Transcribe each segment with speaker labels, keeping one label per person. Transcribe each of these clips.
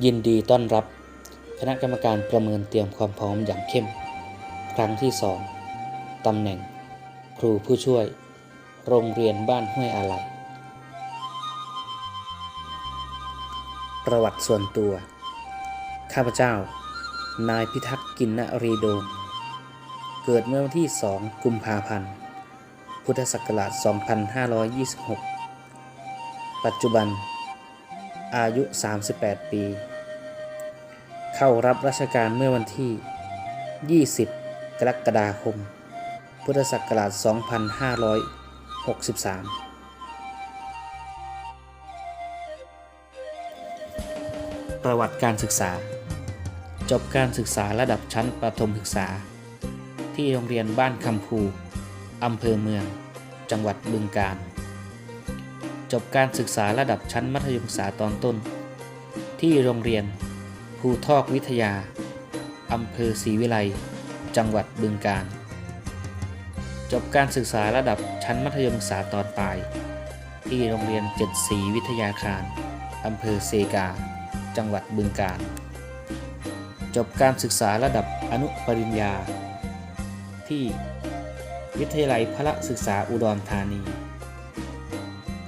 Speaker 1: ยินดีต้อนรับ คณะกรรมการประเมินเตรียมความพร้อมอย่างเข้ม ครั้งที่ 2 ตำแหน่ง ครูผู้ช่วย โรงเรียนบ้านห้วยอาลัย ประวัติส่วนตัว ข้าพเจ้า นายพิทักษ์กินนรีโดม เกิดเมื่อวันที่ 2 กุมภาพันธ์ พุทธศักราช 2526 ปัจจุบัน อายุ 38 ปี เข้ารับราชการเมื่อวันที่ 20 กรกฎาคม พุทธศักราช 2563ประวัติการศึกษา จบการศึกษาระดับชั้นประถมศึกษา ที่โรงเรียนบ้านคำพูอำเภอเมือง จังหวัดบึงกาฬ จบการศึกษาระดับชั้นมัธยมศึกษาตอนต้น ที่โรงเรียน ภูทอกวิทยา อำเภอศรีวิไล จังหวัดบึงกาฬ จบการศึกษาระดับชั้นมัธยมศึกษาตอนปลาย ที่โรงเรียนเจ็ดศรีวิทยาคาร อำเภอเซกา จังหวัดบึงกาฬ จบการศึกษาระดับอนุปริญญา ที่วิทยาลัยพระศึกษาอุดรธานี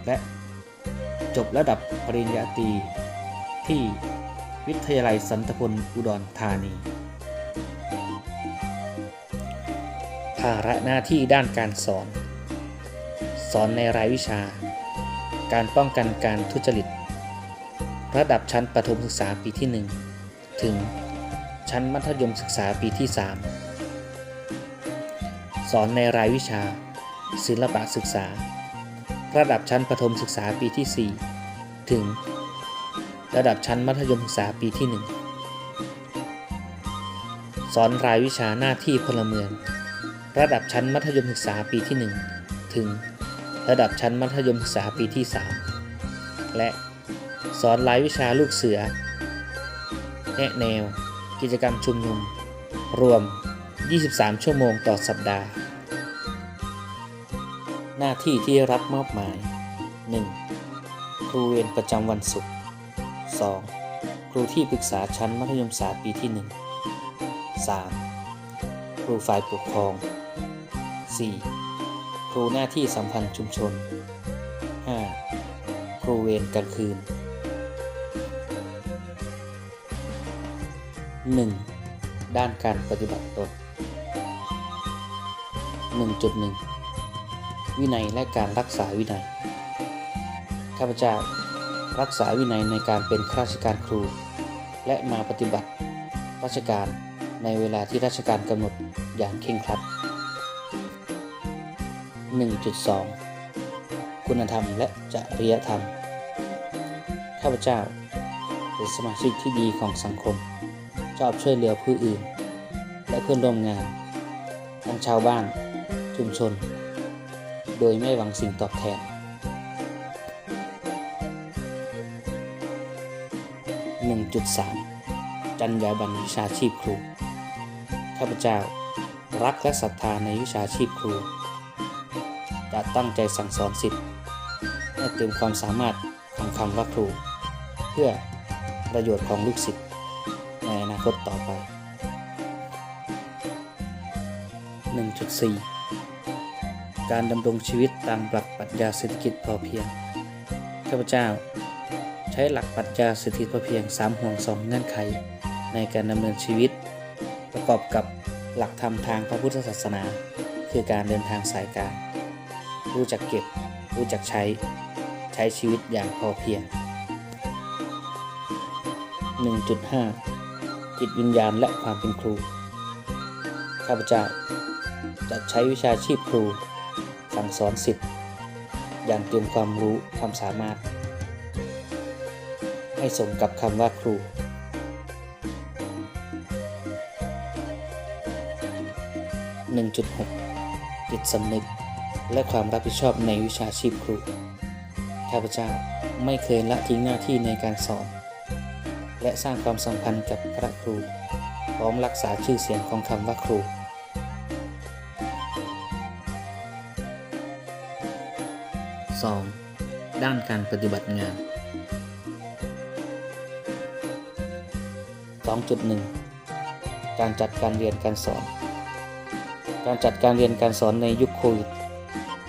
Speaker 1: และ จบระดับปริญญาตรีที่วิทยาลัยสันตพลอุดรธานี ภาระหน้าที่ด้านการสอน สอนในรายวิชา การป้องกันการทุจริต ระดับชั้นประถมศึกษาปีที่ 1 ถึงชั้นมัธยมศึกษาปีที่ 3 สอนในรายวิชา ศิลปะศึกษา ระดับชั้นประถมศึกษาปีที่ 4 ถึง ระดับชั้นมัธยมศึกษาปีที่ 1 สอนรายวิชาหน้าที่พลเมือง ระดับชั้นมัธยมศึกษาปีที่ 1 ถึง ระดับชั้นมัธยมศึกษาปีที่ 3 และสอนรายวิชาลูกเสือ แนะแนว กิจกรรมชุมนุม รวม 23 ชั่วโมงต่อสัปดาห์ น้าที่ที่รับมอบหมาย 1. ครูเวรประจำวันศุกร์ 2. ครูที่ปรึกษาชั้นมัธยมศึกษาปีที่ 1 3. ครูฝ่ายปกครอง 4. ครูหน้าที่สัมพันธ์ชุมชน 5. ครูเวรกลางคืน 1. ด้านการปฏิบัติตน 1.1 วินัยและการรักษาวินัย ข้าพเจ้ารักษาวินัยในการเป็นข้าราชการครู และมาปฏิบัติ ราชการในเวลาที่ราชการกำหนดอย่างเคร่งครัด 1.2 คุณธรรมและจริยธรรม ข้าพเจ้าเป็นสมาชิกที่ดีของสังคม ชอบช่วยเหลือผู้อื่น และเพื่อนร่วมงาน ทั้งชาวบ้าน ชุมชน โดยไม่หวังสิ่งตอบแทน 1.3 จรรยาบรรณวิชาชีพครู ข้าพเจ้ารักและศรัทธาในวิชาชีพครู จะตั้งใจสั่งสอนสิทธิ์ให้เต็มความสามารถของคำว่าครู เพื่อประโยชน์ของลูกศิษย์ในอนาคตต่อไป 1.4 การดำรงชีวิตตามหลักปรัชญาเศรษฐกิจพอเพียง ข้าพเจ้า ใช้หลักปรัชญาเศรษฐกิจพอเพียง 3 ห่วง 2 เงื่อนไข ในการดำเนินชีวิต ประกอบกับหลักธรรมทางพระพุทธศาสนา คือการเดินทางสายกลางรู้จักเก็บ รู้จักใช้ ใช้ชีวิตอย่างพอเพียง 1.5 จิตวิญญาณและความเป็นครู ข้าพเจ้าจะใช้วิชาชีพครู สั่งสอนสิทธิ์อย่างเตรียมความรู้ความสามารถ ให้สมกับคำว่าครู 1.6 จิตสำนึกและความรับผิดชอบในวิชาชีพครู ข้าพเจ้าไม่เคยละทิ้งหน้าที่ในการสอน และสร้างความสัมพันธ์กับพระครู พร้อมรักษาชื่อเสียงของคำว่าครู 2. ด้านการปฏิบัติงาน 2.1 การจัดการเรียนการสอน การจัดการเรียนการสอนในยุคโควิด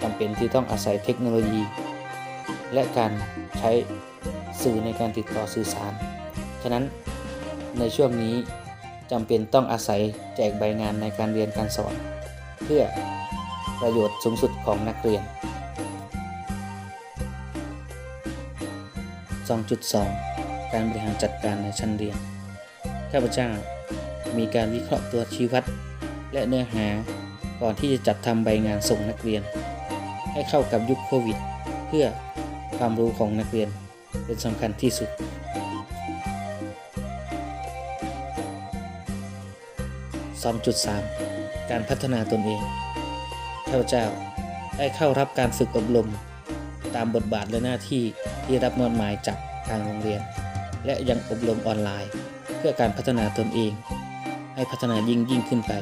Speaker 1: จำเป็นที่ต้องอาศัยเทคโนโลยี และการใช้สื่อในการติดต่อสื่อสาร ฉะนั้นในช่วงนี้จำเป็นต้องอาศัยแจกใบงานในการเรียนการสอน เพื่อประโยชน์สูงสุดของนักเรียน 2.2 การบริหารจัดการในชั้นเรียน ข้าพเจ้ามีการวิเคราะห์ตัวชี้วัด และเนื้อหาก่อนที่จะจัดทำใบงานส่งนักเรียน ให้เข้ากับยุคโควิด เพื่อความรู้ของนักเรียนเป็นสำคัญที่สุด 2.3 การพัฒนาตนเอง ข้าพเจ้าได้เข้ารับการฝึกอบรม ตามบทบาทและหน้าที่ที่รับมอบหมายจากทางโรงเรียน และยังอบรมออนไลน์ เพื่อการพัฒนาตนเอง ให้พัฒนายิ่งยิ่งขึ้นไป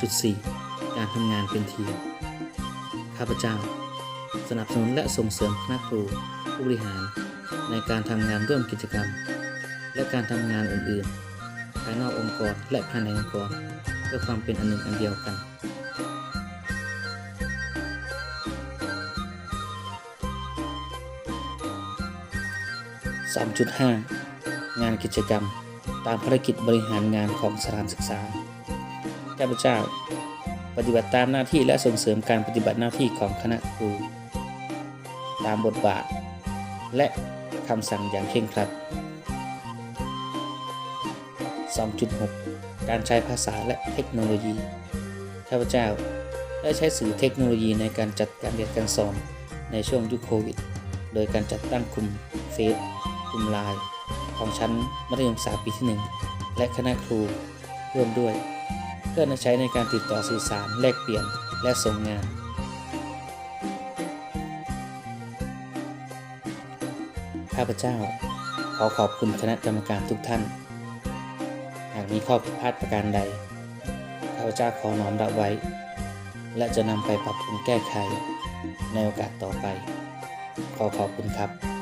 Speaker 1: 2.4 การทำงานเป็นทีม ข้าพเจ้า สนับสนุนและส่งเสริมคณะครูผู้บริหาร ในการทำงานร่วมกิจกรรม และการทำงานอื่น ๆ ภายนอกองค์กรและภายในองค์กรเพื่อความเป็นอันหนึ่งอันเดียวกัน 3.5 งานกิจกรรม ตามภารกิจบริหารงานของสถานศึกษา ข้าพเจ้า ปฏิบัติตามหน้าที่และส่งเสริมการปฏิบัติหน้าที่ของคณะครู ตามบทบาท และคำสั่งอย่างเคร่งครัด 2.6 การใช้ภาษาและเทคโนโลยี ข้าพเจ้าได้ใช้สื่อเทคโนโลยีในการจัดการเรียนการสอนในช่วงยุคโควิด โดยการจัดตั้งกลุ่มเฟซ กลุ่มไลน์ของชั้นมัธยมศึกษาปีที่ 1 และคณะครูร่วมด้วย เพื่อนใช้ในการติดต่อสื่อสารแลกเปลี่ยนและส่งงาน ข้าพเจ้า ขอขอบคุณคณะกรรมการทุกท่าน หากมีข้อผิดพลาดประการใด ข้าพเจ้าขอน้อมรับไว้ และจะนำไปปรับปรุงแก้ไขในโอกาสต่อไป ขอขอบคุณครับ